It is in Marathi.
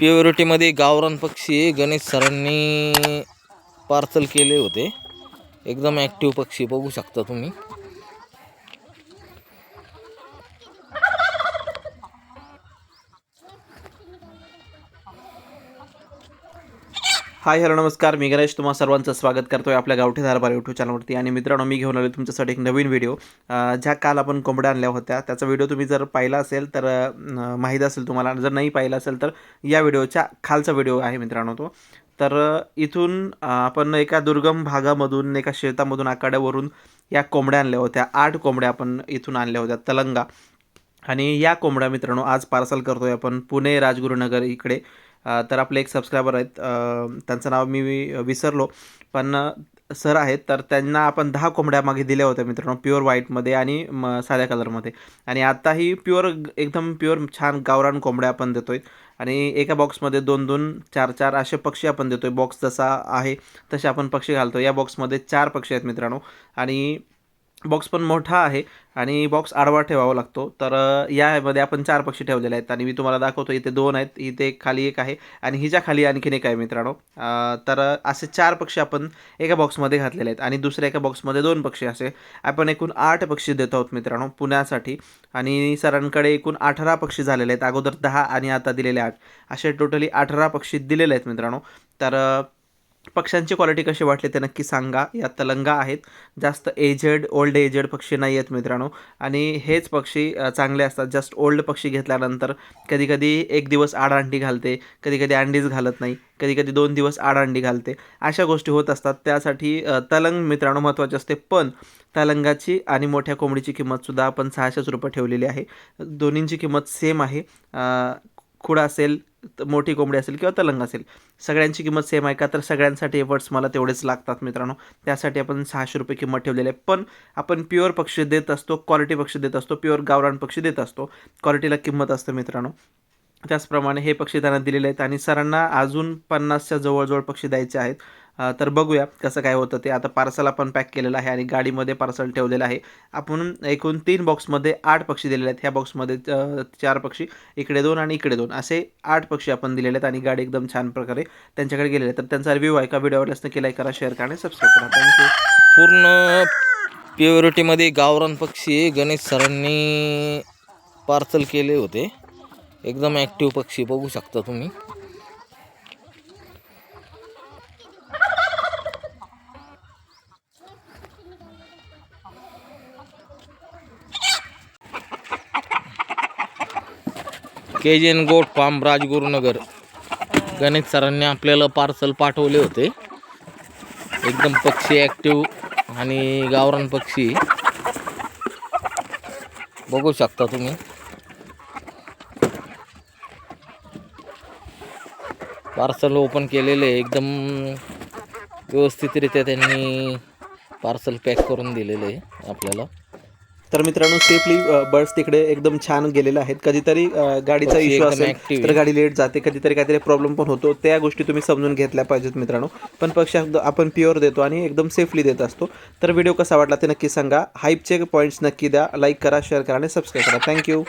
प्युरिटीमध्ये गावरान पक्षी गणेश सरांनी पार्सल केले होते. एकदम ॲक्टिव्ह पक्षी बघू शकता तुम्ही. हाय हॅलो नमस्कार. मी गणेश तुम्हा सर्वांचं स्वागत करतोय आपल्या गावठी धारबार यूट्यूब चॅनलवरती आणि मित्रांनो मी घेऊन आलो तुमच्यासाठी एक नवीन व्हिडिओ ज्या काल आपण कोंबड्या आणल्या होत्या त्याचा व्हिडिओ तुम्ही जर पाहिला असेल तर माहीत असेल तुम्हाला. जर नाही पाहिला असेल तर या व्हिडिओच्या खालचा व्हिडिओ आहे मित्रांनो तो. तर इथून आपण एका दुर्गम भागामधून एका शेतामधून आकाड्यावरून या कोंबड्या आणल्या होत्या. आठ कोंबड्या आपण इथून आणल्या होत्या तलंगा. आणि या कोंबड्या मित्रांनो आज पार्सल करतोय आपण पुणे राजगुरुनगर इकडे. तर आपले एक सबस्क्रायबर आहेत. त्यांचं नाव मी विसरलो. पण सर आहेत. तर त्यांना आपण दहा कोंबड्या मागे दिल्या होत्या मित्रांनो. प्युअर व्हाईटमध्ये आणि म साध्या कलरमध्ये आणि आत्ताही प्युअर एकदम प्युअर छान गावरान कोंबड्या आपण देतो आहे आणि एका बॉक्समध्ये दोन दोन चार चार असे पक्षी आपण देतो आहे बॉक्स जसा आहे तसे आपण पक्षी घालतो या बॉक्समध्ये चार पक्षी आहेत मित्रांनो. आणि बॉक्स पण मोठा आहे आणि बॉक्स आडवा ठेवावा लागतो. तर यामध्ये आपण चार पक्षी ठेवलेले आहेत आणि मी तुम्हाला दाखवतो इथे दोन आहेत इथे खाली एक आहे आणि हिच्या खाली आणखीन एक आहे मित्रांनो. तर असे चार पक्षी आपण एका बॉक्समध्ये घातलेले आहेत आणि दुसऱ्या एका बॉक्समध्ये दोन पक्षी असे. आपण एकूण आठ पक्षी देत आहोत मित्रांनो पुण्यासाठी. आणि सरांकडे एकूण अठरा पक्षी झालेले आहेत अगोदर दहा आणि आता दिलेले आठ. असे टोटली अठरा पक्षी दिलेले आहेत मित्रांनो. तर पक्ष्यांची क्वालिटी कशी वाटली ते नक्की सांगा. या तलंगा आहेत. जास्त एजेड ओल्ड एजेड पक्षी नाही आहेत मित्रांनो. आणि हेच पक्षी चांगले असतात. जस्ट ओल्ड पक्षी घेतल्यानंतर कधीकधी एक दिवस आड अंडी घालते कधी कधी अंडीच घालत नाही कधी कधी दोन दिवस आड अंडी घालते. अशा गोष्टी होत असतात. त्यासाठी तलंग मित्रांनो महत्त्वाचे असते. पण तलंगाची आणि मोठ्या कोंबडीची किंमतसुद्धा आपण सहाशेच रुपये ठेवलेली आहे. दोन्हींची किंमत सेम आहे. खुडा असेल मोठी कोंबडी असेल किंवा तलंग असेल सगळ्यांची किंमत सेम आहे का? तर सगळ्यांसाठी एफर्ट्स मला तेवढेच लागतात मित्रांनो. त्यासाठी आपण सहाशे रुपये किंमत ठेवलेली आहे. पण आपण प्युअर पक्षी देत असतो क्वालिटी पक्षी देत असतो प्युअर गावरान पक्षी देत असतो. क्वालिटीला किंमत असते मित्रांनो. त्याचप्रमाणे हे पक्षी त्यांना दिलेले आहेत आणि सरांना अजून पन्नासच्या जवळजवळ पक्षी द्यायचे आहेत. तर बघूया कसं काय होतं ते. आता पार्सल आपण पॅक केलेलं आहे आणि गाडीमध्ये पार्सल ठेवलेलं आहे. आपण एकूण तीन बॉक्समध्ये आठ पक्षी दिलेले आहेत. ह्या बॉक्समध्ये चार पक्षी इकडे दोन आणि इकडे दोन. असे आठ पक्षी आपण दिलेले आहेत आणि गाडी एकदम छान प्रकारे त्यांच्याकडे गेलेले आहेत. तर त्यांचा रिव्ह्यू आहे. का व्हिडिओ आवडल्यास नक्की लाईक करा शेअर करा आणि सबस्क्राईब करा. थँक्यू पूर्ण प्युरिटीमध्ये गावरान पक्षी गणेश सरांनी पार्सल केले होते. एकदम ॲक्टिव्ह पक्षी बघू शकता तुम्ही. K G N goat farm Rajgurunagar. Ganesh सरांनी आपल्याला पार्सल पाठवले होते. एकदम पक्षी ॲक्टिव्ह आणि गावरान पक्षी. बघू शकता तुम्ही. पार्सल ओपन केलेले एकदम व्यवस्थितरित्या त्यांनी पार्सल पॅक करून दिलेले आहे आपल्याला. तर मित्रांनो सेफली बर्ड्स तिकडे एकदम छान गेलेले आहेत. कधीतरी गाडीचा इश्यू असेल. तर गाडी लेट जाते कधीतरी काहीतरी प्रॉब्लेम पण होतो. त्या गोष्टी तुम्ही समजून घेतल्या पाहिजेत मित्रांनो. पण पक्षी आपण प्युअर देतो आणि एकदम सेफली देत असतो. तर व्हिडिओ कसा वाटला ते नक्की सांगा. हाईपचे पॉईंट्स नक्की द्या. लाईक करा शेअर करा आणि सबस्क्राईब करा. थँक्यू